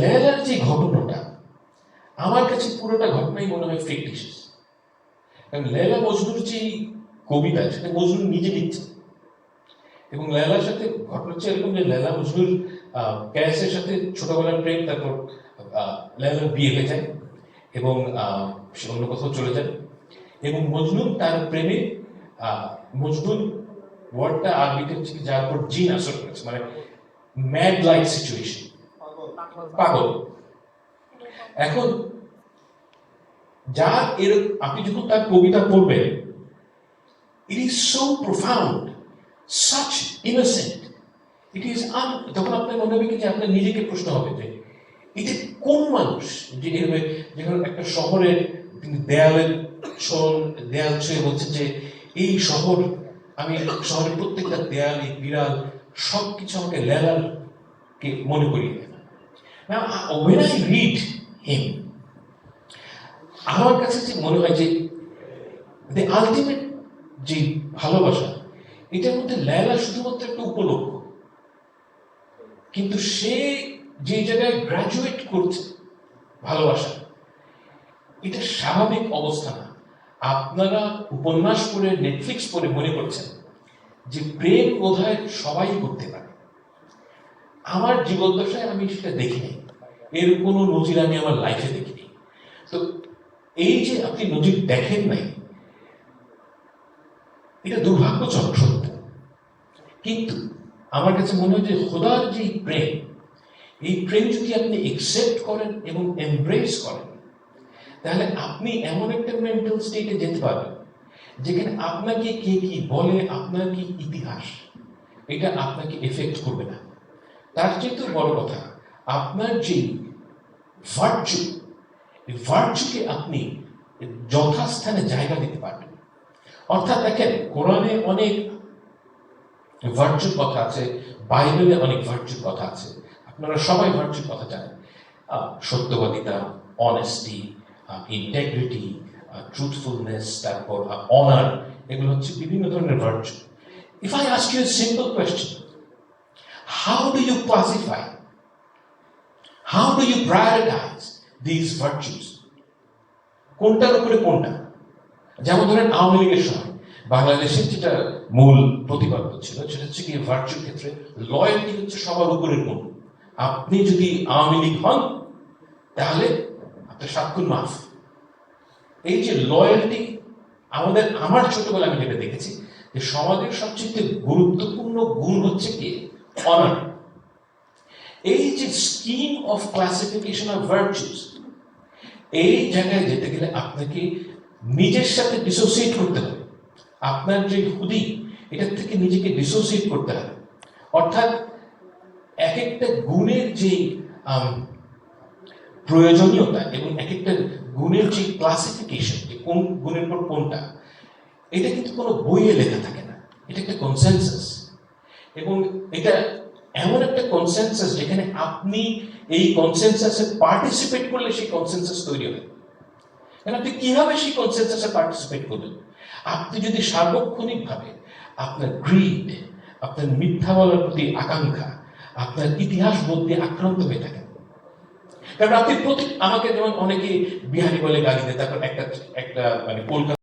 লেলার যে ঘটনাটা, আমার কাছে পুরোটা ঘটনাই মনে হয় ফিকটিশিয়াস কারণ লেলা মজনুর যে কবিতা, সেটা মজনুর নিজে লিখছে। এবং লেলার সাথে ঘটনা হচ্ছে এরকম যে লেলা মজনুর ক্যাসের সাথে ছোটবেলার প্রেম, তারপর লেলার বিয়ে হয়ে যায় এবং সে অন্য কোথাও চলে যায়। এবং মজনুর তার প্রেমে মজনুর ওয়ার্ডটা আরবিতে যার উপর জিন আসর করেছে মানে ম্যাড লাইক সিচুয়েশন পাগল। এখন, যার এর আপনি যখন তার কবিতা পড়বেন it is so profound such innocent it is an তখন আপনার মনে হবে কি যে আপনার নিজেকে প্রশ্ন হবে যে এটা কোন মানুষ, যে এভাবে যেখানে একটা শহরের তিনি দেয়ালের দেয়াল ছুঁয়ে বলছেন যে, এই শহর, আমি শহরের প্রত্যেকটা দেয়াল বিড়াল সব কিছু আমাকে লেলার কে মনে করিয়ে দেয় Now, when I read him, আমার কাছে যে মনে হয় যে দ্য আলটিমেট যে ভালোবাসা এটার মধ্যে লেলা শুধুমাত্র একটা উপলক্ষ। কিন্তু সে যে জায়গায় গ্রাজুয়েট করছে ভালোবাসা এটা স্বাভাবিক অবস্থা না। আপনারা উপন্যাস পড়ে নেটফ্লিক্স পড়ে মনে করছেন যে প্রেম বোধহয় সবাই করতে পারে। আমার জীবদ্দশায় আমি সেটা দেখিনি। এর কোনো নজির আমি আমার লাইফে দেখিনি। তো এই যে আপনি নজির দেখেন নাই, এটা দুর্ভাগ্যজনক সত্য কিন্তু আমার কাছে মনে হয় যে খোদার যে প্রেম, এই প্রেম যদি আপনি একসেপ্ট করেন এবং এমব্রেস করেন, তাহলে আপনি এমন একটা মেন্টাল স্টেটে যেতে পারবেন, যেখানে আপনাকে কে কি বলে, আপনার কি ইতিহাস, এটা আপনাকে এফেক্ট করবে না। তার চেয়ে তো বড় কথা, আপনার যে ভার্চু ভার্চুকে আপনি যথাস্থানে জায়গা দিতে পারবেন। অর্থাৎ দেখেন, কোরআনে অনেক ভার্চুর কথা আছে, বাইবেলে অনেক ভার্চুর কথা আছে। আপনারা সবাই ভার্চুর কথা জানেন। সত্যবাদিতা অনেস্টি ইন্টেগ্রিটি ট্রুথফুলনেস তারপর অনার এগুলো হচ্ছে বিভিন্ন ধরনের virtue if I ask you simple question How do you classify? How do you prioritize these virtues? কোনটার উপরে কোনটা যেমন ধরেন আওয়ামী লীগের সময় বাংলাদেশের যেটা মূল প্রতিপাদ্য ছিল, সেটা হচ্ছে কি ভার্চুর ক্ষেত্রে লয়্যালটি হচ্ছে সবার উপরের কোন আপনি যদি আওয়ামী লীগ হন, তাহলে আপনার সাতক্ষণ মাফ এই যে লয়্যালটি আমাদের, আমার ছোটবেলা আমি যেটা দেখেছি যে সমাজের সবচেয়ে গুরুত্বপূর্ণ গুণ হচ্ছে কি অনার এই যে scheme of classification of virtues এই জায়গায় যেতে গেলে আপনাকে নিজের সাথে ডিসোসিয়েট করতে হবে। আপনার যে হুদি, এটার থেকে নিজেকে ডিসোসিয়েট করতে হবে। অর্থাৎ এক একটা গুণের যে প্রয়োজনীয়তা এবং এক একটা গুণের যে ক্লাসিফিকেশন যে কোন গুণের পর কোনটা, এটা কিন্তু কোনো বইয়ে লেখা থাকে না। এটা একটা কনসেনসাস এবং এটা এমন একটা কনসেনসাস যেখানে আপনি এই কনসেনসাসে পার্টিসিপেট করলে সেই কনসেনসাস তৈরি হবে। কারণ আপনি কীভাবে সেই কনসেনসাসে পার্টিসিপেট করবেন আপনি যদি সার্বক্ষণিকভাবে আপনার গ্রিড আপনার মিথ্যা বলার প্রতি আকাঙ্ক্ষা, আপনার ইতিহাস দিয়ে আক্রান্ত হয়ে থাকেন। কারণ আপনি প্রতি আমাকে যেমন অনেকে বিহারি বলে গালি দেয়, তারপর একটা একটা মানে কলকাতা